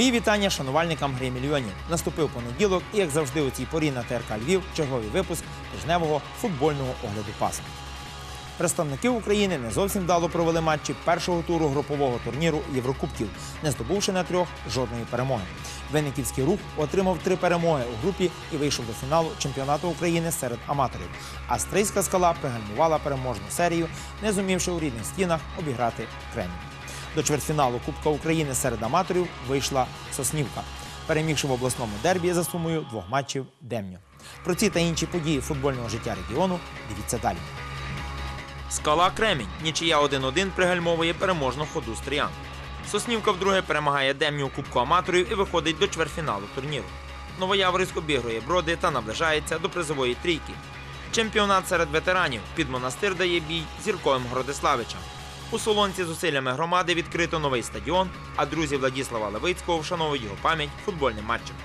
Мої вітання шанувальникам гри мільйонів. Наступив понеділок, і як завжди у цій порі на ТРК Львів черговий випуск тижневого футбольного огляду паса. Представники України не зовсім вдало провели матчі першого туру групового турніру Єврокубків, не здобувши на трьох жодної перемоги. Винниківський рух отримав три перемоги у групі і вийшов до фіналу чемпіонату України серед аматорів. А скала пригальмувала переможну серію, не зумівши у рідних стінах обіграти Кремінь. До чвертьфіналу Кубка України серед аматорів вийшла Соснівка, перемігши в обласному дербі за сумою двох матчів Демню. Про ці та інші події футбольного життя регіону дивіться далі. Скала Кремінь. Нічия 1-1 пригальмовує переможну ходу стріян. Соснівка вдруге перемагає Демню у Кубку аматорів і виходить до чвертьфіналу турніру. Новояворівськ обігрує броди та наближається до призової трійки. Чемпіонат серед ветеранів під монастир дає бій зірковим Городиславичам. У Солонці з усиллями громади відкрито новий стадіон, а друзі Владіслава Левицького вшановують його пам'ять футбольним матчем.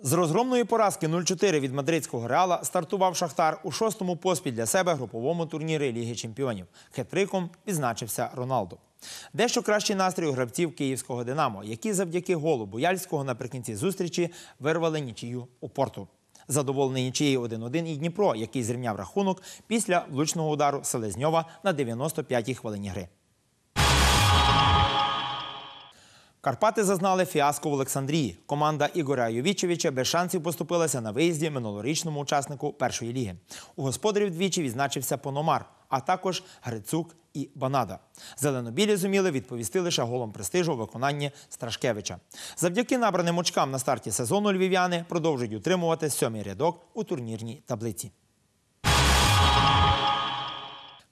З розгромної поразки 0-4 від мадридського реала стартував Шахтар у шостому поспіль для себе груповому турнірі Ліги Чемпіонів. Хетриком відзначився Роналду. Дещо кращий настрій у гравців київського Динамо, які завдяки голу Бояльського наприкінці зустрічі вирвали нічию у порту. Задоволений нічиєю 1-1 і Дніпро, який зрівняв рахунок після влучного удару Селезньова на 95-й хвилині гри. Карпати зазнали фіаско в Олександрії. Команда Ігоря Йовічевича без шансів поступилася на виїзді минулорічному учаснику першої ліги. У господарів двічі відзначився Пономар, а також Грицук і Банада. Зеленобілі зуміли відповісти лише голом престижу у виконанні Страшкевича. Завдяки набраним очкам на старті сезону львів'яни продовжують утримувати сьомий рядок у турнірній таблиці.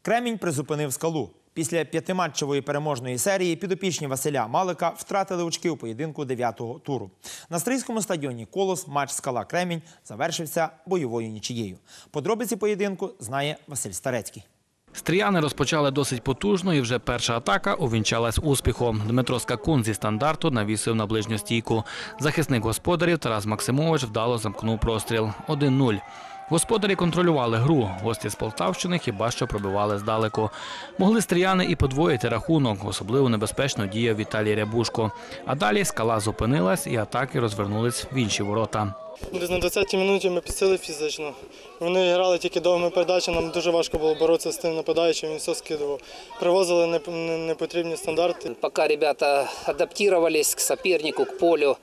Кремінь призупинив скалу. Після п'ятиматчевої переможної серії підопічні Василя Малика втратили очки у поєдинку дев'ятого туру. На стрийському стадіоні Колос матч скала Кремінь завершився бойовою нічією. Подробиці поєдинку знає Василь Старецький. Стріяни розпочали досить потужно і вже перша атака увінчалась успіхом. Дмитро Скакун зі стандарту навісив на ближню стійку. Захисник господарів Тарас Максимович вдало замкнув простріл. 1-0. Господарі контролювали гру. Гості з Полтавщини хіба що пробивали здалеку. Могли стріяни і подвоїти рахунок. Особливо небезпечно діяв Віталій Рябушко. А далі скала зупинилась і атаки розвернулись в інші ворота. Десь на 20-й минуті ми підсили фізично. Вони грали тільки довгими передачами, нам дуже важко було боротися з тим нападаючим, він все скидував. Привозили непотрібні стандарти. Пока ребята адаптировались к сопернику, к полю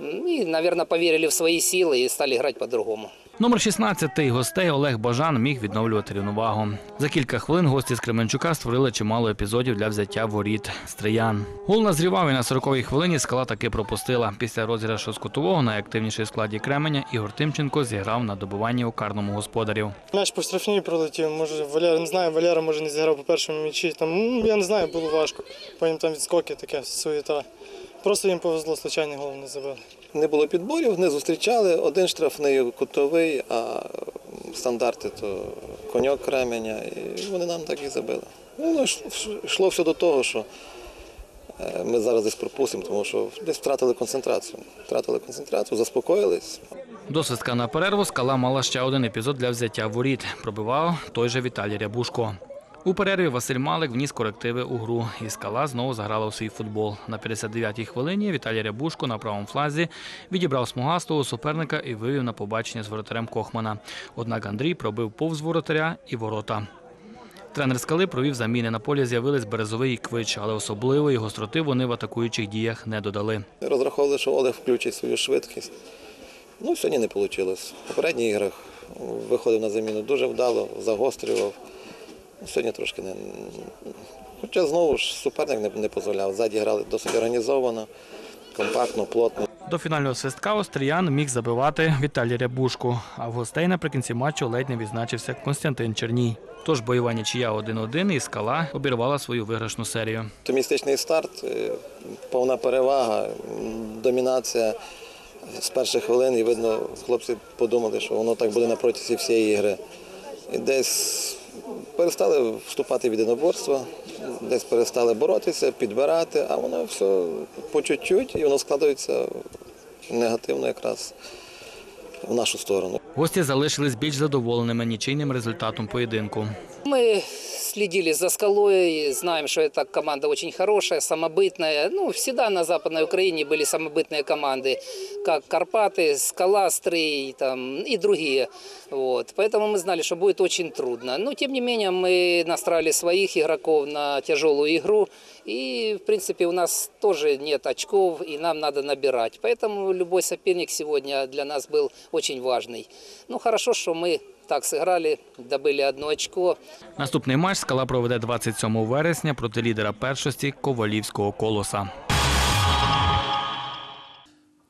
м, и, наверное, поверили в свои силы и стали играть по-другому. Номер 16 гостей Олег Бажан міг відновлювати рівновагу. За кілька хвилин гості з Кременчука створили чимало епізодів для взяття воріт стриян. Гол назрівав і на 40-й хвилині скала таки пропустила. Після розіграшу з кутового найактивніший складі Кременя Ігор Тимченко зіграв на добиванні у карному господарів. М'яч по штрафній пролетів, може Валера, не знаю, Валера може не зіграв по першому м'ячі. Там, ну, я не знаю, було важко. Потім там відскоки, таке суєта. Просто їм повезло, случайний гол не забили. Не було підборів, не зустрічали. Один штрафний кутовий, а стандарти то коньок кременя. І вони нам так і забили. Ну, йш- йшло все до того, що е, ми зараз десь пропустимо, тому що десь втратили концентрацію. Втратили концентрацію, заспокоїлись. До свистка на перерву скала мала ще один епізод для взяття воріт. Пробивав той же Віталій Рябушко. У перерві Василь Малик вніс корективи у гру, і скала знову заграла у свій футбол. На 59-й хвилині Віталій Рябушко на правому флазі відібрав смугастого суперника і вивів на побачення з воротарем Кохмана. Однак Андрій пробив повз воротаря і ворота. Тренер скали провів заміни. На полі з'явились Березовий і Квич, але особливої гостроти вони в атакуючих діях не додали. Розраховували, що Олег включить свою швидкість. Ну, сьогодні не вийшло. В попередніх іграх виходив на заміну дуже вдало, загострював. Ну, Сьогодні трошки не. Хоча знову ж суперник не, не дозволяв. Ззаді грали досить організовано, компактно, плотно. До фінального свистка Остріян міг забивати Віталій Рябушко, а в гостей наприкінці матчу ледь не відзначився Константин Черній. Тож бойова нічия 1-1 і скала обірвала свою виграшну серію. Оптимістичний старт, е, повна перевага, домінація з перших хвилин. І видно, хлопці подумали, що воно так буде на протязі всієї ігри. І десь перестали вступати в єдиноборство, десь перестали боротися, підбирати, а воно все по чуть-чуть і воно складається негативно якраз в нашу сторону. Гості залишились більш задоволеними нічийним результатом поєдинку. Мы следили за скалой, знаем, что эта команда очень хорошая, самобытная. Ну, всегда на Западной Украине были самобытные команды, как Карпаты, Скала, Стрий там, и другие. Вот. Поэтому мы знали, что будет очень трудно. Но, тем не менее, мы настраивали своих игроков на тяжелую игру. И, в принципе, у нас тоже нет очков, и нам надо набирать. Поэтому любой соперник сегодня для нас был очень важный. Ну, хорошо, что мы так сыграли, добыли одно очко. Наступний матч скала проведе 27 вересня проти лідера першості Ковалівського колоса.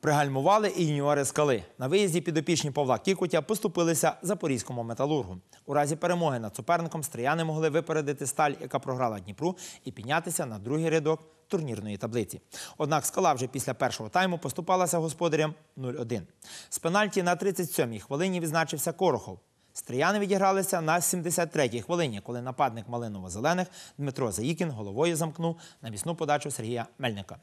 Пригальмували і юніори скали. На виїзді підопічні Павла Кікутя поступилися запорізькому металургу. У разі перемоги над суперником стріяни могли випередити сталь, яка програла Дніпру, і піднятися на другий рядок турнірної таблиці. Однак скала вже після першого тайму поступалася господарям 0-1. З пенальті на 37-й хвилині відзначився Корохов. Стріяни відігралися на 73-й хвилині, коли нападник малиново-зелених Дмитро Заїкін головою замкнув навісну подачу Сергія Мельника.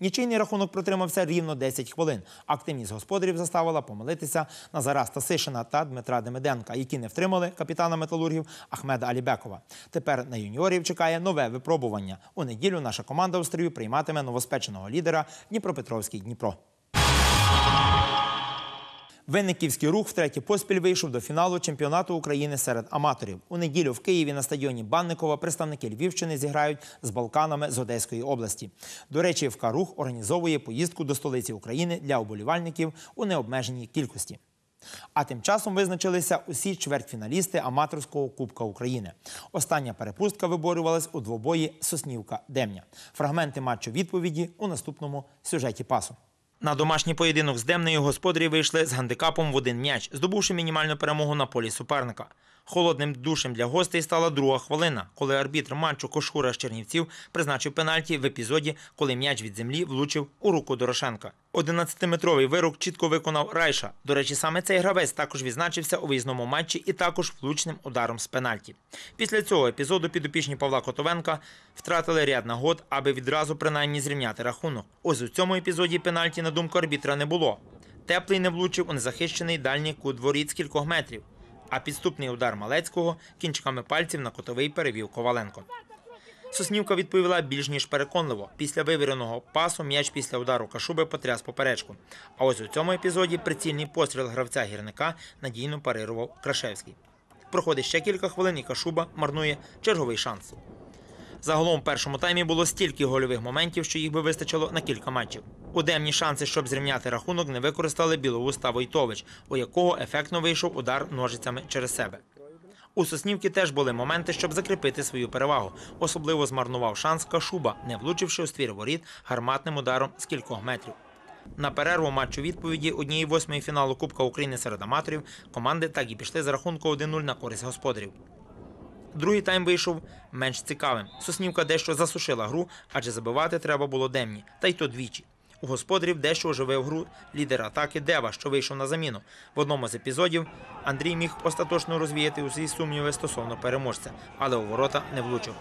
Нічийний рахунок протримався рівно 10 хвилин. Активність господарів заставила помилитися Назара Стасишина та Дмитра Демиденка, які не втримали капітана металургів Ахмеда Алібекова. Тепер на юніорів чекає нове випробування. У неділю наша команда у стрію прийматиме новоспеченого лідера Дніпропетровський Дніпро. Винниківський рух втретє поспіль вийшов до фіналу чемпіонату України серед аматорів. У неділю в Києві на стадіоні Банникова представники Львівщини зіграють з Балканами з Одеської області. До речі, ФК «Рух» організовує поїздку до столиці України для оболівальників у необмеженій кількості. А тим часом визначилися усі чвертьфіналісти аматорського Кубка України. Остання перепустка виборювалась у двобої Соснівка-Демня. Фрагменти матчу відповіді у наступному сюжеті пасу. На домашній поєдинок з Демнею господарі вийшли з гандикапом в один м'яч, здобувши мінімальну перемогу на полі суперника. Холодним душем для гостей стала друга хвилина, коли арбітр матчу Кошура з Чернівців призначив пенальті в епізоді, коли м'яч від землі влучив у руку Дорошенка. 11-метровий вирок чітко виконав Райша. До речі, саме цей гравець також відзначився у виїзному матчі і також влучним ударом з пенальті. Після цього епізоду підопічні Павла Котовенка втратили ряд нагод, аби відразу принаймні зрівняти рахунок. Ось у цьому епізоді пенальті на думку арбітра не було. Теплий не влучив у незахищений дальній кут воріт з кількох метрів. А підступний удар Малецького кінчиками пальців на котовий перевів Коваленко. Соснівка відповіла більш ніж переконливо. Після вивіреного пасу м'яч після удару Кашуби потряс поперечку. А ось у цьому епізоді прицільний постріл гравця гірника надійно парирував Крашевський. Проходить ще кілька хвилин, і Кашуба марнує черговий шанс. Загалом в першому таймі було стільки гольових моментів, що їх би вистачило на кілька матчів. У демні шанси, щоб зрівняти рахунок, не використали Білоус та Войтович, у якого ефектно вийшов удар ножицями через себе. У Соснівки теж були моменти, щоб закріпити свою перевагу. Особливо змарнував шанс Кашуба, не влучивши у ствір воріт гарматним ударом з кількох метрів. На перерву матчу відповіді однієї восьмої фіналу Кубка України серед аматорів команди так і пішли за рахунку 1-0 на користь господарів. Другий тайм вийшов менш цікавим. Соснівка дещо засушила гру, адже забивати треба було демні, та й то двічі. У господарів дещо оживив гру лідер атаки Дева, що вийшов на заміну. В одному з епізодів Андрій міг остаточно розвіяти усі сумніви стосовно переможця, але у ворота не влучив.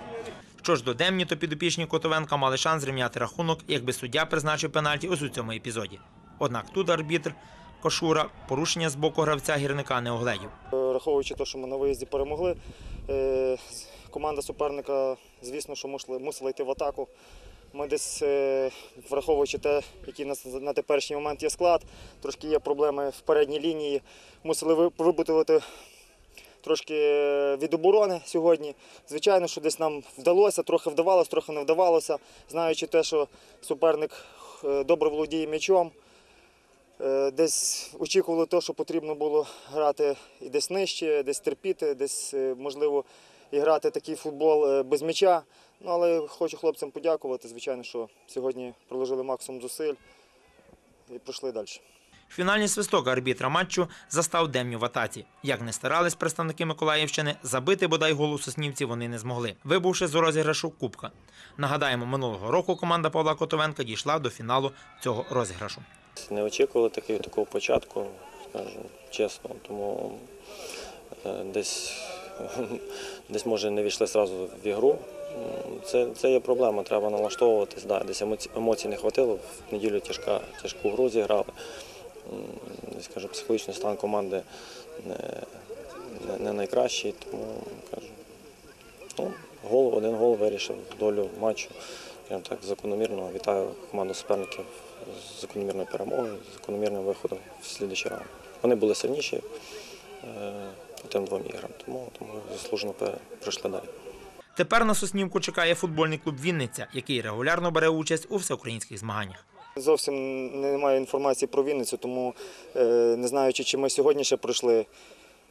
Що ж до Демні, то підопічні Котовенка мали шанс зрівняти рахунок, якби суддя призначив пенальті ось у цьому епізоді. Однак тут арбітр Кошура порушення з боку гравця гірника не огледів. Враховуючи те, що ми на виїзді перемогли, е, команда суперника, звісно, що мусила, йти в атаку. Ми десь, е, враховуючи те, який на теперішній момент є склад, трошки є проблеми в передній лінії, мусили ви- вибутувати трошки е, від оборони сьогодні. Звичайно, що десь нам вдалося, трохи вдавалося, трохи не вдавалося, знаючи те, що суперник добре володіє м'ячом. Е, Десь очікували те, що потрібно було грати і десь нижче, десь терпіти, десь, е, можливо, і грати такий футбол е, без м'яча. Ну, але хочу хлопцям подякувати. Звичайно, що сьогодні приложили максимум зусиль і пройшли далі. Фінальний свисток арбітра матчу застав Демню в атаці. Як не старались представники Миколаївщини, забити бодай гол у Соснівці вони не змогли, вибувши з розіграшу Кубка. Нагадаємо, минулого року команда Павла Котовенка дійшла до фіналу цього розіграшу. Не очікували такого, такого початку, скажу чесно. Тому е, десь, десь може не війшли одразу в ігру. Це, це є проблема, треба налаштовуватись. Да, десь емоцій, емоцій не хватило. В неділю тяжка, тяжку гру зіграли. Десь кажу, психологічний стан команди не, не, не найкращий, тому кажу. Ну, гол, один гол вирішив долю матчу. Прям так закономірно. Вітаю команду суперників з закономірною перемогою, з закономірним виходом в слідчий раунд. Вони були сильніші е, по тим двом іграм, тому, тому заслужено пройшли далі. Тепер на Соснівку чекає футбольний клуб Вінниця, який регулярно бере участь у всеукраїнських змаганнях. Зовсім немає інформації про Вінницю, тому е, не знаючи, чи ми сьогодні ще пройшли.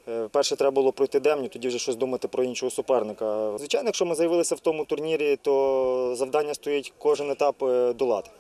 е, Перше треба було пройти демню, тоді вже щось думати про іншого суперника. Звичайно, якщо ми з'явилися в тому турнірі, то завдання стоїть кожен етап долати.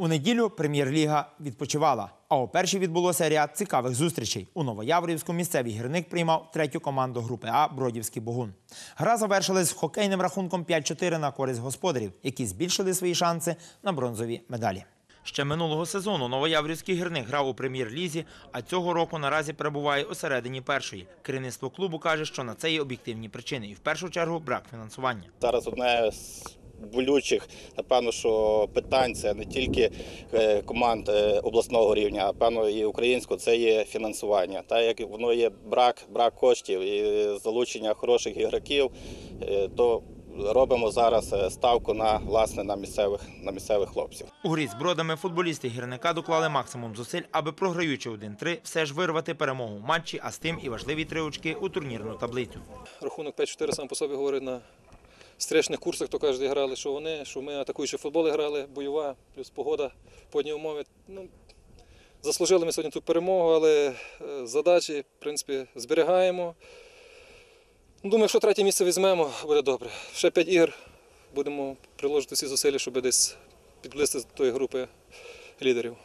У неділю прем'єр-ліга відпочивала. А о першій відбулося ряд цікавих зустрічей. У Новояврівську місцевий гірник приймав третю команду групи А Бродівський Богун. Гра завершилась хокейним рахунком 5-4 на користь господарів, які збільшили свої шанси на бронзові медалі. Ще минулого сезону Новояврівський гірник грав у прем'єр-лізі, а цього року наразі перебуває у середині першої. Керівництво клубу каже, що на це є об'єктивні причини, і в першу чергу брак фінансування. Зараз одне болючих, напевно, що питань це не тільки е, команд е, обласного рівня, а певно і українського, це є фінансування. Та як воно є брак, брак коштів і залучення хороших ігроків, е, то робимо зараз ставку на власне на місцевих на місцевих хлопців. У грі з бродами футболісти гірника доклали максимум зусиль, аби програючи 1-3, все ж вирвати перемогу в матчі, а з тим і важливі три очки у турнірну таблицю. Рахунок 5-4 сам по собі говорить на стрічних курсах, то кажуть, грали, що вони, що ми атакуючи футболи грали, бойова, плюс погода, подні умови. Ну, заслужили ми сьогодні ту перемогу, але е, задачі, в принципі, зберігаємо. Ну, Думаю, що третє місце візьмемо, буде добре. Ще 5 ігор, будемо приложити всі зусилля, щоб десь підблизити до тої групи лідерів.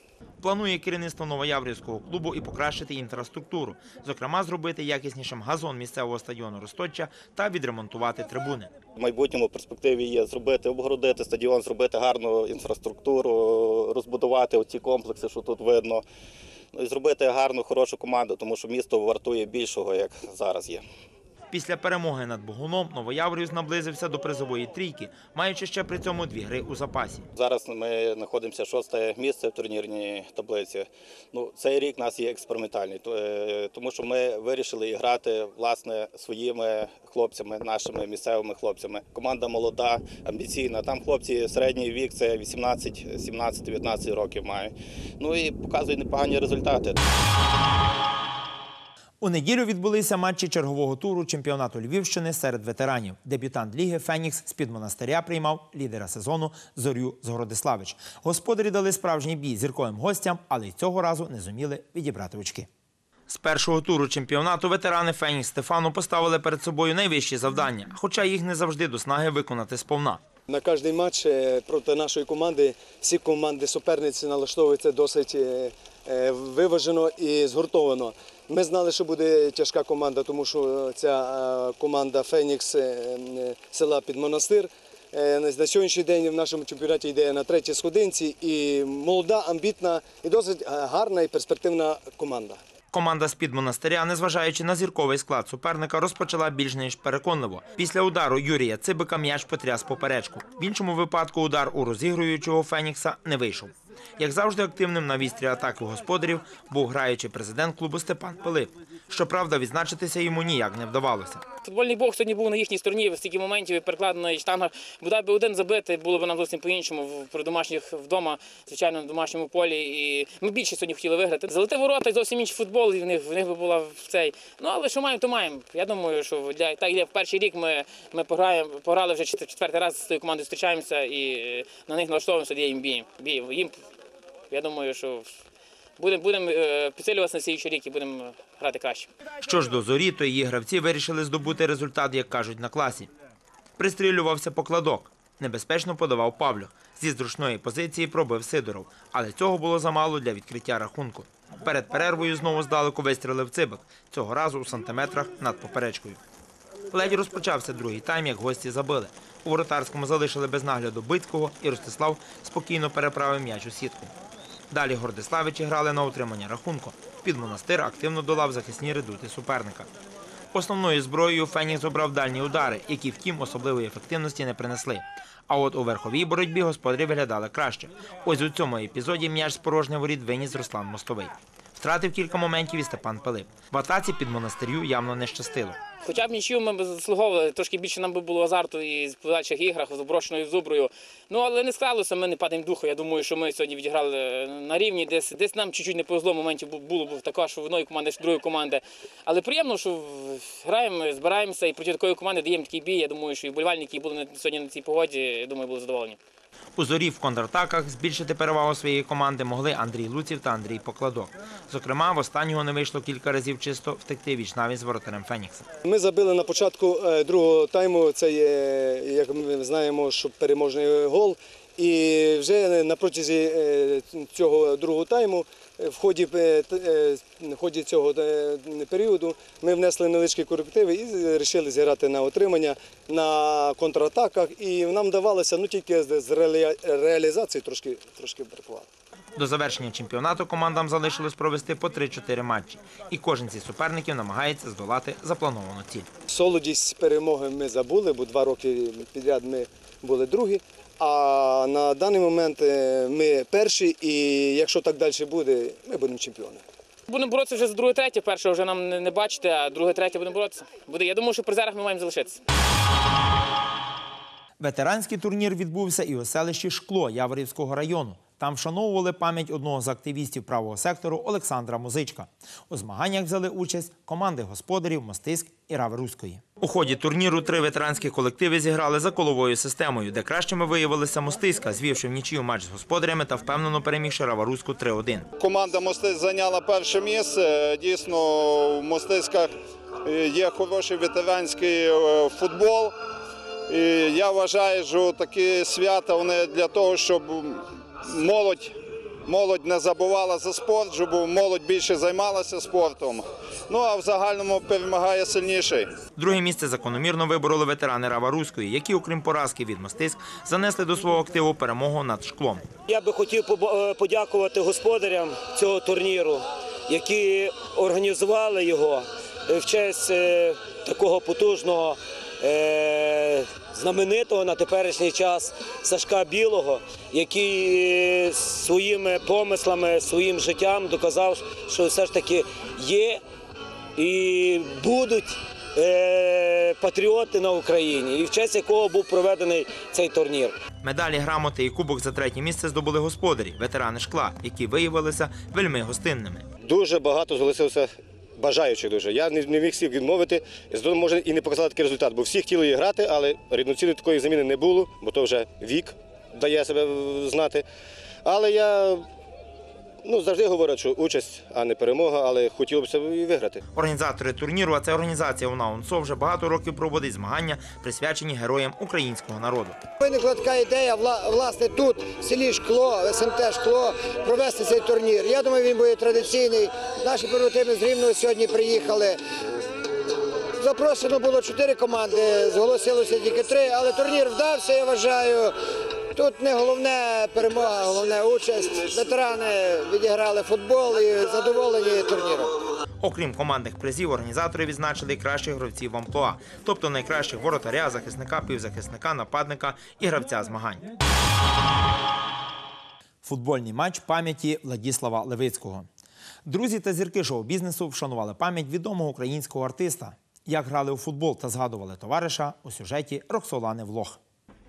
Планує керівництво Новояврівського клубу і покращити інфраструктуру, зокрема зробити якіснішим газон місцевого стадіону Росточа та відремонтувати трибуни. В майбутньому перспективі є зробити, обгородити стадіон, зробити гарну інфраструктуру, розбудувати оці комплекси, що тут видно. Ну і зробити гарну, хорошу команду, тому що місто вартує більшого, як зараз є. Після перемоги над Богуном Новояврівськ наблизився до призової трійки, маючи ще при цьому дві гри у запасі. Зараз ми знаходимося шосте місце в турнірній таблиці. Ну, цей рік у нас є експериментальний, е, тому що ми вирішили грати власне своїми хлопцями, нашими місцевими хлопцями. Команда молода, амбіційна. Там хлопці середній вік це 18, 17, 19 років мають. Ну і показують непогані результати. У неділю відбулися матчі чергового туру чемпіонату Львівщини серед ветеранів. Дебютант ліги Фенікс з під монастиря приймав лідера сезону Зорю Згородиславич. Господарі дали справжній бій зірковим гостям, але й цього разу не зуміли відібрати очки. З першого туру чемпіонату ветерани Фенікс Стефану поставили перед собою найвищі завдання, хоча їх не завжди до снаги виконати сповна. На кожний матч е, проти нашої команди всі команди суперниці налаштовуються досить е, е, виважено і згуртовано. Ми знали, що буде тяжка команда, тому що ця е, команда Фенікс е, е, села під монастир. е, На сьогоднішній день в нашому чемпіонаті йде на третій сходинці і молода, амбітна і досить е, гарна і перспективна команда. Команда з-під монастиря, незважаючи на зірковий склад суперника, розпочала більш ніж переконливо. Після удару Юрія Цибика м'яч потряс поперечку. В іншому випадку удар у розігруючого Фенікса не вийшов. Як завжди, активним на вістрі атаки господарів був граючий президент клубу Степан Пилип. Щоправда, відзначитися йому ніяк не вдавалося. Футбольний бокс сьогодні був на їхній стороні, стільки моментів і перекладена і штанга. Бодай би один забити, було б нам зовсім по-іншому в- при домашніх вдома, звичайно, на домашньому полі. І ми більше сьогодні хотіли виграти. Залити ворота і зовсім інший футбол, і в них в них би була в цей. Ну але що маємо, то маємо. Я думаю, що для так в перший рік ми, ми пограємо, пограли вже четвертий раз з тою командою зустрічаємося і е, на них налаштовуємося, де їм. Біємо. Їм я думаю, що будемо будемо е, підсилюватися на слідчий рік і будемо грати краще. Що ж до зорі, то її гравці вирішили здобути результат, як кажуть на класі. Пристрілювався покладок. Небезпечно подавав Павлюх. Зі зручної позиції пробив Сидоров, але цього було замало для відкриття рахунку. Перед перервою знову здалеку вистрілив цибик, цього разу у сантиметрах над поперечкою. Ледь розпочався другий тайм, як гості забили. У воротарському залишили без нагляду Битського і Ростислав спокійно переправив м'яч у сітку. Далі Гордиславичі грали на утримання рахунку. Під монастир активно долав захисні редути суперника. Основною зброєю Фенікс обрав дальні удари, які, втім, особливої ефективності не принесли. А от у верховій боротьбі господарі виглядали краще. Ось у цьому епізоді м'яч з порожнього воріт виніс Руслан Мостовий. Втратив кілька моментів і Степан Пилип. В атаці під монастирю явно не щастило. Хоча б нічию ми б заслуговували, трошки більше нам би було азарту і в подальших іграх з оброшеною зуброю. Ну але не склалося, ми не падаємо духу. Я думаю, що ми сьогодні відіграли на рівні. Десь десь нам чуть-чуть не повезло, моментів було б також що в одної команди, що другої команди. Але приємно, що граємо, збираємося і проти такої команди даємо такий бій. Я думаю, що і вболівальники, які були сьогодні на цій погоді, я думаю, були задоволені. У зорі в контратаках збільшити перевагу своєї команди могли Андрій Луців та Андрій Покладок. Зокрема, в останнього не вийшло кілька разів чисто втекти віч навіть з воротарем Фенікса. Ми забили на початку е, другого тайму. Це як ми знаємо, що переможний гол. І вже на протязі е, цього другого тайму, в ході, е, е, в ході цього е, періоду, ми внесли невеличкі корективи і вирішили зіграти на отримання на контратаках. І нам давалося ну тільки з з реалізації трошки трошки бракувало. До завершення чемпіонату командам залишилось провести по 3-4 матчі, і кожен зі суперників намагається здолати заплановану ціль. Солодість перемоги ми забули, бо два роки підряд ми були другі. А на даний момент е, ми перші, і якщо так далі буде, ми будемо чемпіони. Будемо боротися вже за друге, третє. Перше вже нам не, не бачите, а друге, третє будемо боротися. Буде. Я думаю, що в призерах ми маємо залишитися. Ветеранський турнір відбувся і у селищі Шкло Яворівського району. Там вшановували пам'ять одного з активістів правого сектору Олександра Музичка. У змаганнях взяли участь команди господарів Мостиськ і Рави Руської. У ході турніру три ветеранські колективи зіграли за коловою системою, де кращими виявилися Мостиська, звівши в нічию матч з господарями та впевнено перемігши Раваруську 3-1. Команда Мостиць зайняла перше місце. Дійсно, в Мостицьках е, є хороший ветеранський е, футбол. І я вважаю, що такі свята вони для того, щоб молодь, молодь не забувала за спорт, щоб молодь більше займалася спортом. Ну а в загальному перемагає сильніший. Друге місце закономірно вибороли ветерани Раваруської, які, окрім поразки від Мостиськ, занесли до свого активу перемогу над шклом. Я би хотів е, подякувати господарям цього турніру, які організували його е, в честь е, такого потужного, знаменитого на теперішній час Сашка Білого, який е, своїми помислами, своїм життям доказав, що все ж таки є і будуть е, патріоти на Україні, і в честь якого був проведений цей турнір. Медалі, грамоти і кубок за третє місце здобули господарі, ветерани шкла, які виявилися вельми гостинними. Дуже багато залишилося бажаючих дуже. Я не, міг всіх відмовити. І може і не показати такий результат, бо всі хотіли її грати, але рівноцінної такої заміни не було, бо то вже вік дає себе знати. Але я ну, завжди говорю, що участь, а не перемога, але хотілося б і виграти. Організатори турніру, а це організація УНАУНСО, вже багато років проводить змагання, присвячені героям українського народу. Виникла така ідея, власне, тут, в селі Шкло, в СМТ Шкло, провести цей турнір. Я думаю, він буде традиційний. Наші побратими з Рівного сьогодні приїхали. Запрошено було чотири команди, зголосилося тільки три, але турнір вдався, я вважаю. Тут не головне перемога, головне участь. Ветерани відіграли футбол і задоволені турніром. Окрім командних призів, організатори відзначили і кращих гравців в амплуа, тобто найкращих воротаря, захисника, півзахисника, нападника і гравця змагань. Футбольний матч пам'яті Владіслава Левицького. Друзі та зірки шоу-бізнесу вшанували пам'ять відомого українського артиста. Як грали у футбол та згадували товариша у сюжеті Роксолани Влох.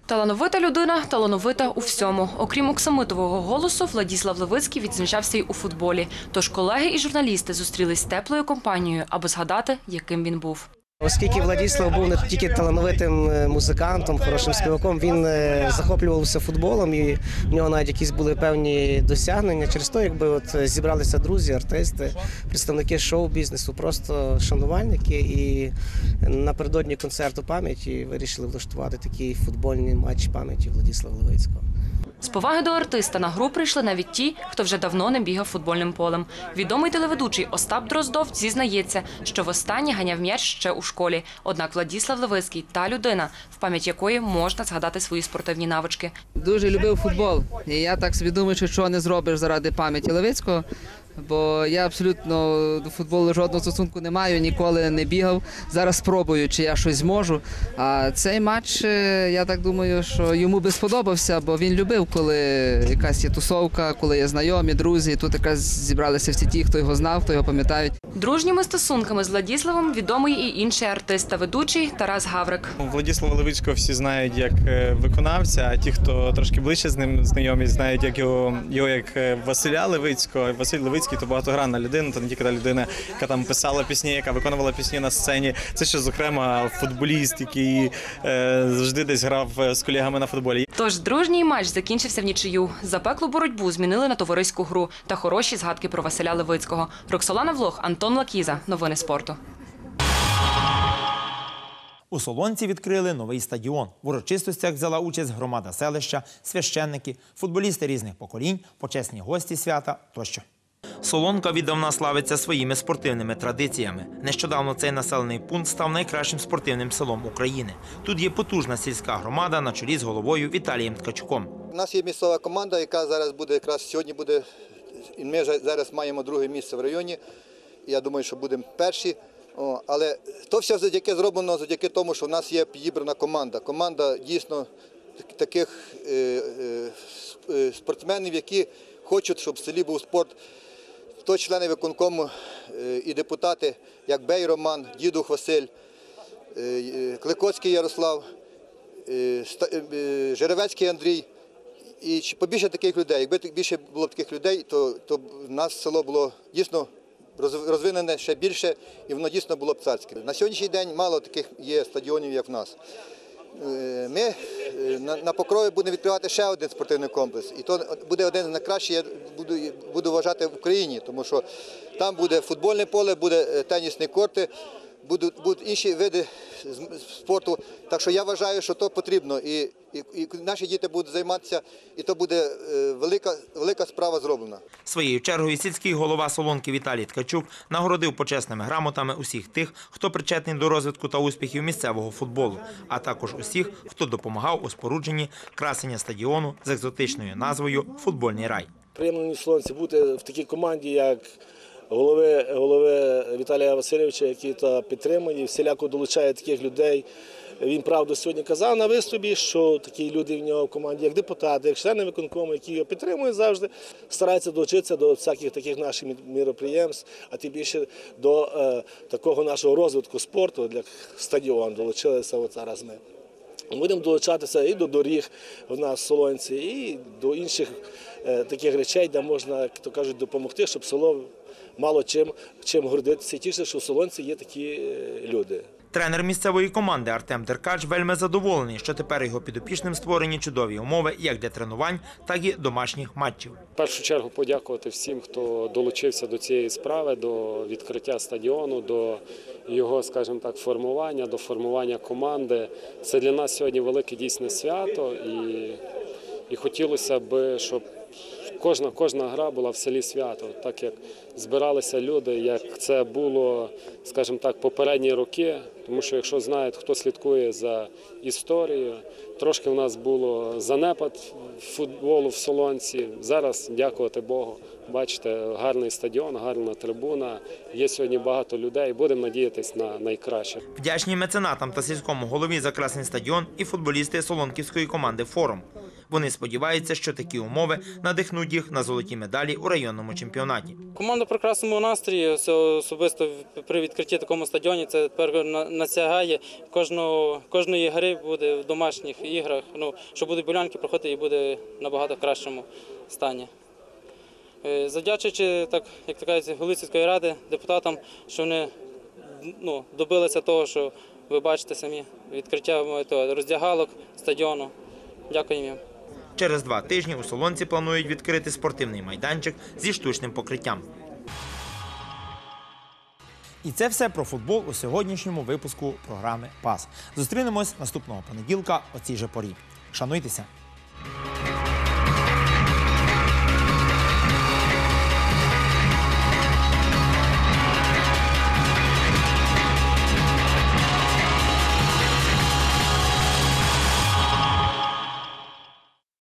Талановита людина, талановита у всьому. Окрім оксамитового голосу, Владіслав Левицький відзначався й у футболі. Тож колеги і журналісти зустрілись з теплою компанією, аби згадати, яким він був. Оскільки Владіслав був не тільки талановитим е, музикантом, хорошим співаком, він е, захоплювався футболом і в нього навіть якісь були певні досягнення. Через то, якби от е, зібралися друзі, артисти, представники шоу-бізнесу, просто шанувальники, і напередодні концерту пам'яті вирішили влаштувати такий футбольний матч пам'яті Владіслава Левицького. З поваги до артиста на гру прийшли навіть ті, хто вже давно не бігав футбольним полем. Відомий телеведучий Остап Дроздов зізнається, що востаннє ганяв м'яч ще у школі. Однак Владіслав Левицький та людина, в пам'ять якої можна згадати свої спортивні навички. Дуже любив футбол. І я так думаю, що що не зробиш заради пам'яті Левицького, бо я абсолютно до футболу жодного стосунку не маю, ніколи не бігав. Зараз спробую, чи я щось зможу. А цей матч, е, я так думаю, що йому би сподобався, бо він любив, коли якась є тусовка, коли є знайомі, друзі. Тут якраз зібралися всі ті, хто його знав, хто його пам'ятають. Дружніми стосунками з Владіславом відомий і інший артист та ведучий Тарас Гаврик. Владіслава Левицького всі знають як е, виконавця, а ті, хто трошки ближче з ним знайомі, знають як його, його як е, Василя Левицького. Василь Левицький то багатогранна людина, то не тільки та людина, яка там писала пісні, яка виконувала пісні на сцені. Це ще, зокрема, футболіст, який е, завжди десь грав е, з колегами на футболі. Тож дружній матч закінчився в нічию. Запеклу боротьбу змінили на товариську гру та хороші згадки про Василя Левицького. Роксолана Влох, Антон Лакіза. Новини спорту. У Солонці відкрили новий стадіон. В урочистостях взяла участь громада селища, священники, футболісти різних поколінь, почесні гості свята тощо. Солонка віддавна славиться своїми спортивними традиціями. Нещодавно цей населений пункт став найкращим спортивним селом України. Тут є потужна сільська громада на чолі з головою Віталієм Ткачуком. У нас є місцева команда, яка зараз буде якраз сьогодні буде. Ми зараз маємо друге місце в районі. Я думаю, що будемо перші. О, але то все завдяки зроблено завдяки тому, що в нас є підібрана команда. Команда дійсно таких е, е, е, спортсменів, які хочуть, щоб в селі був спорт. То члени виконкому е, і депутати, як Бей Роман, Дідух Василь, е, е, Кликоцький Ярослав, Жеревецький Андрій. І побільше таких людей. Якби більше було таких людей, то, то нас село було дійсно розвинене ще більше, і воно дійсно було б царське. На сьогоднішній день мало таких є стадіонів, як в нас. Е, Ми е, на, Покрові будемо відкривати ще один спортивний комплекс. І то буде один з найкращих, я буду, буду вважати в Україні, тому що там буде футбольне поле, буде е, тенісні корти, будуть, будуть інші види з- спорту. Так що я вважаю, що то потрібно. І, і, і наші діти будуть займатися, і то буде е, велика, велика справа зроблена. Своєю чергою сільський голова Солонки Віталій Ткачук нагородив почесними грамотами усіх тих, хто причетний до розвитку та успіхів місцевого футболу, а також усіх, хто допомагав у спорудженні красення стадіону з екзотичною назвою Футбольний рай. приємно слонці бути в такій команді, як голови, голови Віталія Васильовича, який та підтримує, всіляко долучає таких людей. Він правду сьогодні казав на виступі, що такі люди в нього в команді, як депутати, як члени виконкому, які його підтримують завжди, стараються долучитися до всяких таких наших міроприємств, а тим більше до е, такого нашого розвитку спорту, як стадіон, долучилися от зараз ми. Будемо долучатися і до доріг в нас в Солонці, і до інших е, таких речей, де можна, як то кажуть, допомогти, щоб село мало чим, чим гордитися. І тішиться, що в Солонці є такі е, люди. Тренер місцевої команди Артем Деркач вельми задоволений, що тепер його підопічним створені чудові умови як для тренувань, так і домашніх матчів. В першу чергу подякувати всім, хто долучився до цієї справи, до відкриття стадіону, до його, скажімо так, формування, до формування команди. Це для нас сьогодні велике дійсне свято, і, і хотілося б, щоб кожна, кожна гра була в селі свято, так як збиралися люди, як це було, скажімо так, попередні роки. Тому що, якщо знають, хто слідкує за історією, трошки в нас було занепад футболу в Солонці. Зараз, дякувати Богу, бачите, гарний стадіон, гарна трибуна. Є сьогодні багато людей. Будемо надіятися на найкраще. Вдячні меценатам та сільському голові за красний стадіон і футболісти солонківської команди Форум. Вони сподіваються, що такі умови надихнуть їх на золоті медалі у районному чемпіонаті. Команда в прекрасному настрої. Особисто при відкритті такому стадіоні це тепер на- насягає. Кожного, кожної гри буде в домашніх іграх. Ну, що будуть болянки проходити і буде набагато кращому стані. Е, Завдячуючи, так, як кажуть, голові ради, депутатам, що вони ну, добилися того, що ви бачите самі відкриття е, роздягалок стадіону. Дякую їм. Через два тижні у Солонці планують відкрити спортивний майданчик зі штучним покриттям. І це все про футбол у сьогоднішньому випуску програми ПАС. Зустрінемось наступного понеділка о цій же порі. Шануйтеся!